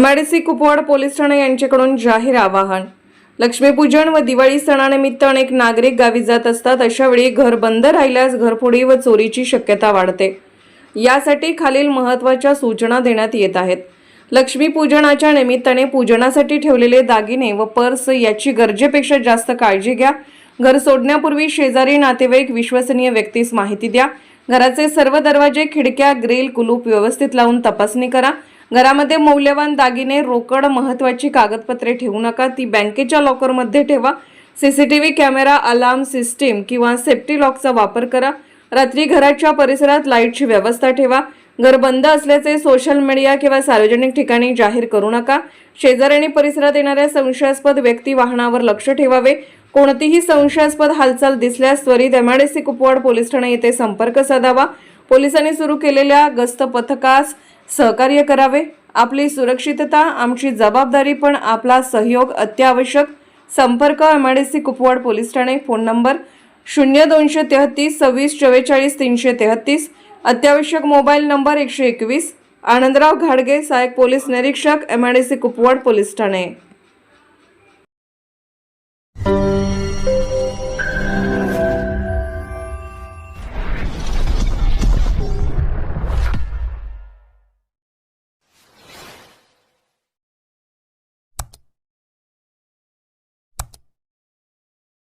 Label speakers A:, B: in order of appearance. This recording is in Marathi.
A: एमआयडीसी कुपवाड पोलीस ठाणे यांच्याकडून जाहीर आवाहन. लक्ष्मीपूजन व दिवाळी सणानिमित्त अनेक नागरिक गावी जात असतात अशावेळी घर बंद राहिल्यास घरफोडी व चोरीची शक्यता वाढते. यासाठी खालील महत्त्वाच्या सूचना देण्यात येत आहेत. लक्ष्मीपूजनाच्या निमित्ताने पूजनासाठी ठेवलेले दागिने व पर्स याची गरजेपेक्षा जास्त काळजी घ्या. घर सोडण्यापूर्वी शेजारी नातेवाईक विश्वसनीय व्यक्तीस माहिती द्या. घराचे सर्व दरवाजे खिडक्या ग्रिल कुलूप व्यवस्थित लावून तपासणी करा. घरामध्ये मौल्यवान दागिने रोकड महत्वाची कागदपत्रे ठेवू नका. ती बँकेच्या लॉकरमध्ये ठेवा. सीसीटीव्ही कॅमेरा अलार्म सिस्टीम किंवा सेफ्टी लॉकचा वापर करा. रात्री घराच्या परिसरात लाईटची व्यवस्था ठेवा. घर बंद असल्याचे सोशल मीडिया किंवा सार्वजनिक ठिकाणी जाहीर करू नका. शेजारी आणि परिसरात येणाऱ्या संशयास्पद व्यक्ती वाहनावर लक्ष ठेवावे. कोणतीही संशयास्पद हालचाल दिसल्यास त्वरित एमआयडीसी कुपवाड पोलीस ठाणे येथे संपर्क साधावा. पोलिसांनी सुरू केलेल्या गस्त पथकास सहकार्य करावे. आपली सुरक्षितता आमची जबाबदारी पण आपला सहयोग अत्यावश्यक. संपर्क एमआयडीसी कुपवाड पोलीस ठाणे फोन नंबर शून्य दोनशे तेहतीस सव्वीस चव्वेचाळीस तीनशे तेहतीस. अत्यावश्यक मोबाईल नंबर एकशे एकवीस. आनंदराव घाडगे सहाय्यक पोलीस निरीक्षक एमआयडीसी कुपवाड पोलीस ठाणे.